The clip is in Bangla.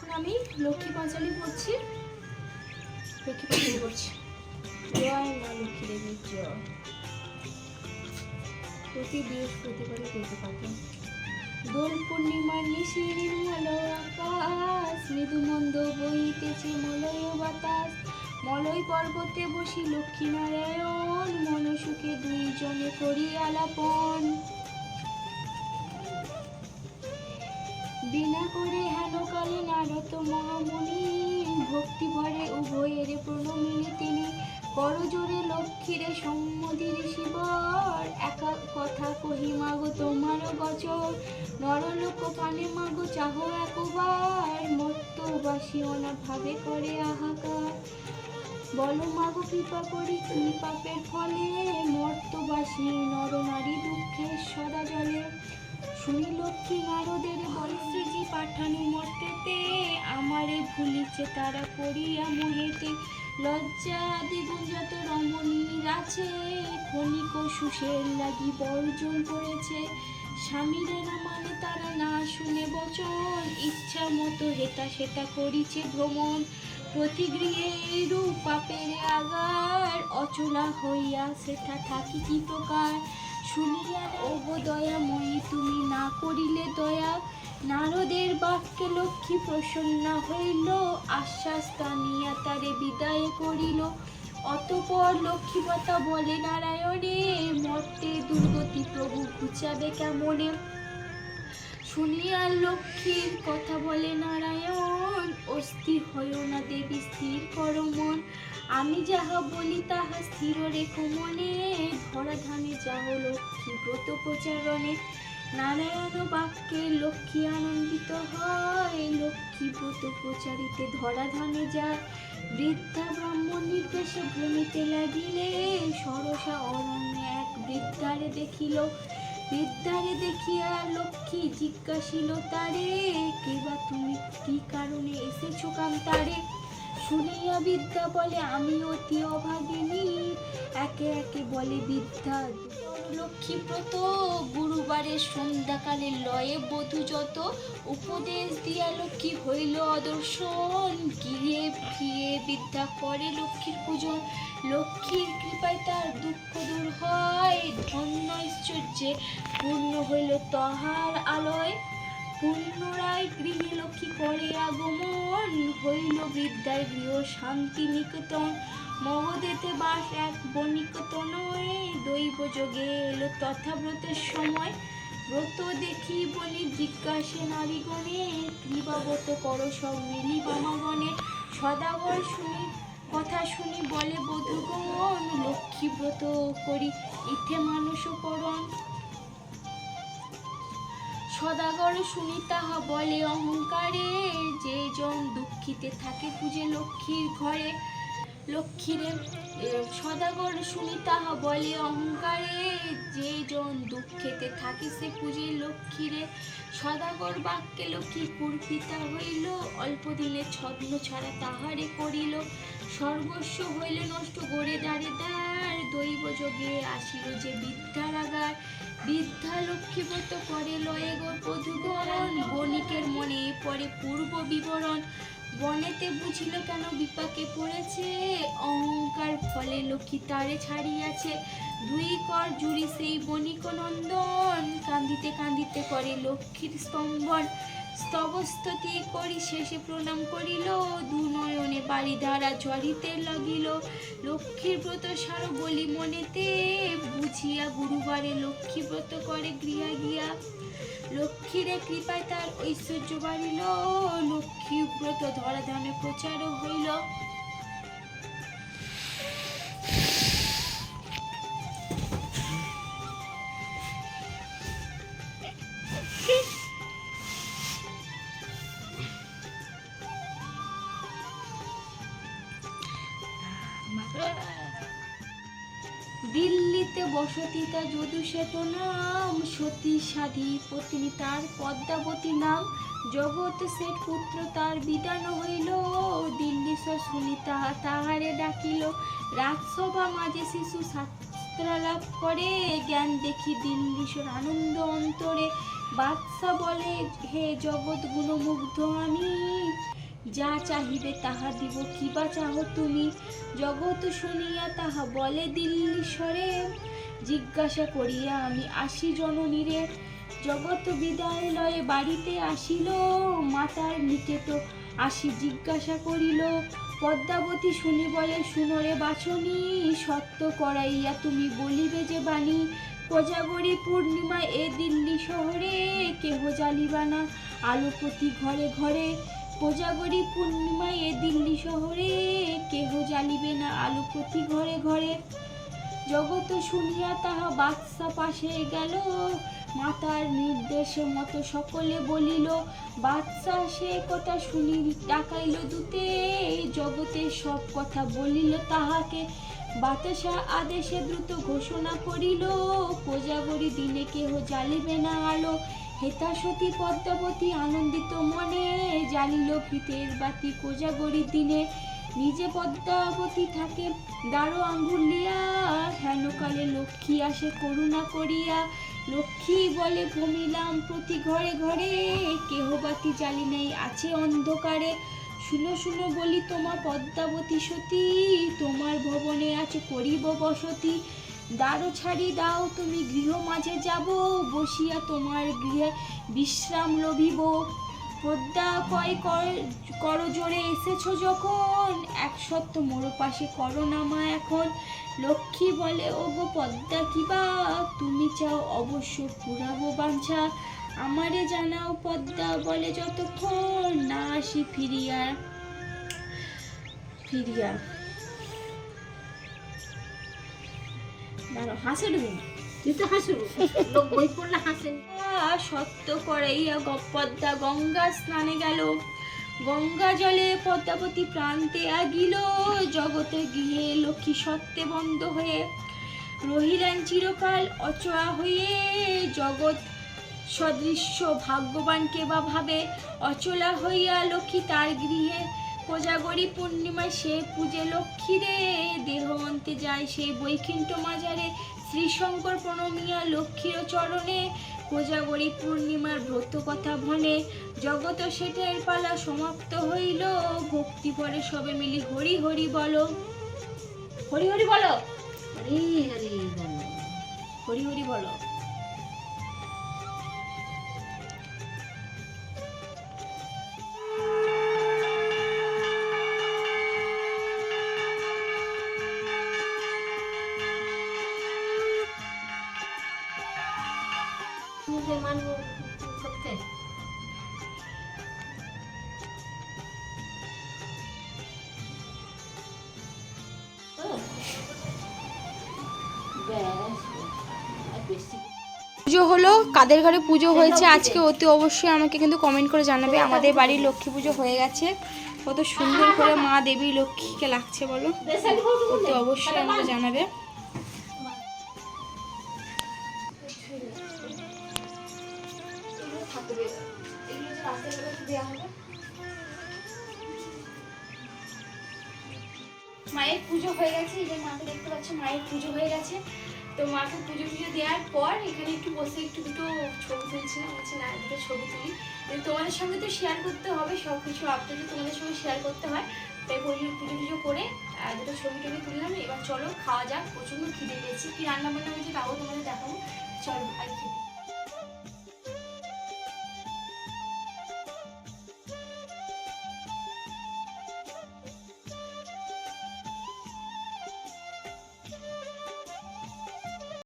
এখন আমি লক্ষ্মী পাঁচালি পড়ছি। লক্ষ্মী পাঁচালি পড়ছি। জয় মা লক্ষ্মী দেবীর জয়। প্রতি বৃহস্পতিবারে করতে পারবেন দোল পূর্ণিমার নিশির নির্মল আকাশ মৃদু মন্দ বইতেছে মলয় বাতাস। মলয় পর্বতে বসি লক্ষ্মী নারায়ণ মনসুখে দুইজনে করি আলাপন। বিনা করে হেন কালে নারত মহামণি ভক্তি ভরে উভয়ের প্রণমিনী তিনি করজোরে লক্ষ্মীরে সম্মতির শিবর। একা কথা কহি, মাগো, তোমার গচর নরলোক পানে মাগো, চাহ একবার। মত্ত বাসিও ভাবে করে হাহাকার বলো, মাগো, কৃপা করি কি পাপের ফলে মর্তবাসী নর নারী দুঃখের সদা জলে। শুনি লক্ষ্মী নারদের বলছে যে পাঠানো মর্তেতে। আমারে ভুলিছে তারা করিয়া মোহেতে। লজ্জা দ্বিগুণ যত রমণীর আছে, ক্ষণিক সুষের লাগি বর্জন করেছে। স্বামীরে না মানে তারা না শুনে বচন, ইচ্ছা মতো হেতা সেটা করিছে ভ্রমণ। প্রতিগৃহে এইরূপ পাপের আগার, অচলা হইয়া সেটা থাকি কি প্রকার? শুনিয়া ওগো দয়াময়ী তুমি না করিলে দয়া। নারদের বাক্যে লক্ষ্মী প্রসন্ন হইল, আশ্বাস টানিয়া তারে বিদায় করিল। অতপর লক্ষ্মীপাতা বলে, নারায়ণে, মর্তে দুর্গতি প্রভু ঘুচাবে কেমনে? শুনিয়া লক্ষ্মীর কথা বলে, নারায়ণ, অস্থির হইও না দেবী, স্থির কর মন। আমি যাহা বলি, তাহা স্থির রেখো মনে। ধরা ধানে যাহ লক্ষ্মী ব্রত প্রচারণে। নারায়ণ বাক্যে লক্ষ্মী আনন্দিত হয়। লক্ষ্মী ব্রত প্রচারিতে ধরা ধানে যায়। বৃদ্ধা ব্রাহ্মণ নির্দেশে ভ্রমিতে লাগিলে। সরসা অরণ্যে এক বৃদ্ধারে দেখিল। বৃদ্ধারে দেখিয়া লক্ষ্মী জিজ্ঞাসিল তারে বিদ্যা বলে আমি অতি অভাগিনী একে একে বলে, বিদ্যা লক্ষ্মীব্রত গুরুবারের সন্ধ্যাকালে লয়ে বধূ যত। উপদেশ দিয়া লক্ষ্মী হইল অদর্শন গিয়ে ফিরে বিদ্যা করে লক্ষ্মীর পূজন লক্ষ্মীর কৃপায় তার দুঃখ দূর হয়। ধন্য ঐশ্বর্যে পূর্ণ হইল তহার আলয়। পুনরায় গৃহে লক্ষ্মী করে আগমন হইল বিদ্যায় গৃহ শান্তি নিকেতন মগধেতে বাস এক বণিকতনয়ে দৈব যোগে এলো তথা ব্রতের সময়। ব্রত দেখি বলি জিজ্ঞাসে নারীগণে কৃবাবত কর সব মিলি বামাগণে সদাগর শুনি, কথা শুনি বলে বধুগণ, লক্ষ্মী ব্রত করি, ইথে মানুষ করণ। সদাগর শুনি তাহা বলে অহংকারে, যে জন দুঃখিতে থাকে পূজে লক্ষ্মীর ঘরে। লক্ষ্মীরে সদাগর শুনি তাহা বলে অহংকারে, যে জন দুঃখেতে থাকে সে পূজে লক্ষ্মীরে। সদাগর বাক্যে লক্ষ্মী কুর্পিতা হইল, অল্প দিনে ছদ্ম ছাড়া তাহারে করিল। সর্বস্ব হইল নষ্ট, গড়ে দাঁড়ে দাঁড় দৈব যোগে আসিল যে বিদ্যার আগার। বিদ্যা লক্ষ্মীব্রত করে লয়ে গো বধুগণ। বণিকের মনে পরে পূর্ব বিবরণ। বনেতে বুঝিল কেন বিপাকে পড়েছে? অহংকার ফলে লক্ষ্মী তারে ছাড়িয়াছে। দুই কর জুড়ি সেই বণিক নন্দন কান্দিতে কান্দিতে করে লক্ষ্মীর স্তম্ভন। স্তবস্তুতি করি, শেষে প্রণাম করিল, দু নয়নে বাড়ি দ্বারা ঝরিতে লাগিল। লক্ষ্মীর ব্রত সার বলি মনেতে, বুঝিয়া গুরুবারে লক্ষ্মী ব্রত করে গৃহা গিয়া। লক্ষ্মীরে কৃপায় তার ঐশ্বর্য বাড়িল লক্ষ্মী ব্রত ধরা প্রচারও প্রচার হইল। দিল্লিতে বসতি তা যদু শ্বেত নাম সতী সাধী পত্নী তার পদ্মাবতী নাম। জগৎ শেঠ পুত্র তার বিধান হইল। দিল্লি সুনিতা তাহারে ডাকিল। রাজসভা মাঝে শিশু শাস্ত্রালাপ করে। জ্ঞান দেখি দিল্লীশ্বর আনন্দ অন্তরে। বাদশা বলে, হে জগৎ গুণমুগ্ধ আমি। যা চাহিবে তাহা দিব, কিবা চাহ তুমি? জগৎ শুনিয়া তাহা বলে দিল্লি স্বরে। জিজ্ঞাসা করিয়া আমি আসি জননীরে। জগৎ বিদায় লয়ে বাড়িতে আসিল মাতার নিকেত আসি জিজ্ঞাসা করিল, পদ্মাবতী শুনি বলে, শুনরে বাছনি, সত্য করাইয়া তুমি বলিবে যে বাণী কোজাগরী পূর্ণিমা এ দিল্লি শহরে, কেহ জ্বালিবা না আলোপতি ঘরে ঘরে। কোজাগরী পূর্ণিমা এ দিল্লি শহরে, কেহ জ্বালিবে না আলোপতি ঘরে ঘরে। জগত শুনিয়া তাহা বাদশা পাশে গেল, মাতার নির্দেশ মতো সকলে বলিল বাদশা সে কথা শুনি ডাকাইল দুতে জগতের সব কথা বলিল তাহাকে। বাতাসা আদেশে দ্রুত ঘোষণা করিল, কোজাগরী দিনে কেহ জ্বালিবে না আলো হেতাসতী পদ্মাবতী আনন্দিত মনে জ্বালিল ফিতের বাতি কোজাগরী দিনে। নিজে পদ্মাবতী থাকে দাঁড়ো আঙ্গুলিয়া হেনকালে লক্ষ্মী আসে করুণা করিয়া। লক্ষ্মী বলে, ভূমিলাম প্রতি ঘরে ঘরে, কেহ বাতি জ্বালি নেই, আছে অন্ধকারে। শুনো শুনো বলি তোমার পদ্মাবতী সতী, তোমার ভবনে আছে করিব বসতি। দ্বারো ছাড়ি দাও, তুমি গৃহ মাঝে যাব, বসিয়া তোমার গৃহে বিশ্রাম লভিব। পদ্মা কয়, কর- জোরে, এসেছ যখন। এক সত্য মোর পাশে করো নামা এখন। লক্ষ্মী বলে ও গো পদ্মা কিবা তুমি চাও অবশ্য পুরাবো বাঞ্ছা। আমারে জানাও পদ্মা বলে যতক্ষণ না আসি ফিরিয়া ফিরিয়া। হাসে তুই তো হাসু। লোক বই পড়লে হাসে। সত্য করাইয়া পদ্মা গঙ্গা স্নানে গেল। গঙ্গা জলে পদ্মাবতী প্রান্তে আগিল। জগতে গৃহে লক্ষ্মী সত্যে বন্ধ হয়ে রহিলেন চিরকাল অচয়া হয়ে। জগৎ সদৃশ্য ভাগ্যবানকে বা ভাবে? অচলা হইয়া লক্ষ্মী তার গৃহে কোজাগরী পূর্ণিমায় সে পূজে লক্ষ্মী রে। দেহ অন্তে যায় সেই বৈকুণ্ঠ মাজারে। শ্রীশঙ্কর প্রণমিয়া লক্ষ্মীর চরণে। কোজাগরী পূর্ণিমার ব্রত কথা ভনে জগত সেটের পালা সমাপ্ত হইল। ভক্তি পরে সবে মিলি হরি হরি বলো। হরি হরি বলো। হরি হরি বল। হরি হরি বলো। পুজো হলো কাদের ঘরে পুজো হয়েছে আজকে অতি অবশ্যই আমাকে কিন্তু কমেন্ট করে জানাবে। আমাদের বাড়ির লক্ষ্মী পুজো হয়ে গেছে। কত সুন্দর করে মা দেবী লক্ষ্মীকে লাগছে বলো। অতি অবশ্যই আমাকে জানাবে। মায়ের পুজো হয়ে গেছে এই যে মাকে দেখতে পাচ্ছ মায়ের পুজো হয়ে গেছে। তো মাকে পুজো টুজো দেওয়ার পর এখানে একটু বসে একটু দুটো ছবি তুলছিলাম বলছি, না, দুটো ছবি তুলি। তোমাদের সঙ্গে তো শেয়ার করতে হবে সব কিছু আপডেট তোমাদের সঙ্গে শেয়ার করতে হয়। তাই পুজো পুজো টুজো করে দুটো ছবি টবি তুললাম। এবার চলো, খাওয়া যাক। প্রচণ্ড খিদে পেয়েছি। কি রান্না বান্না হয়েছে তাও তোমাদের দেখাবো। চলো, আর কি।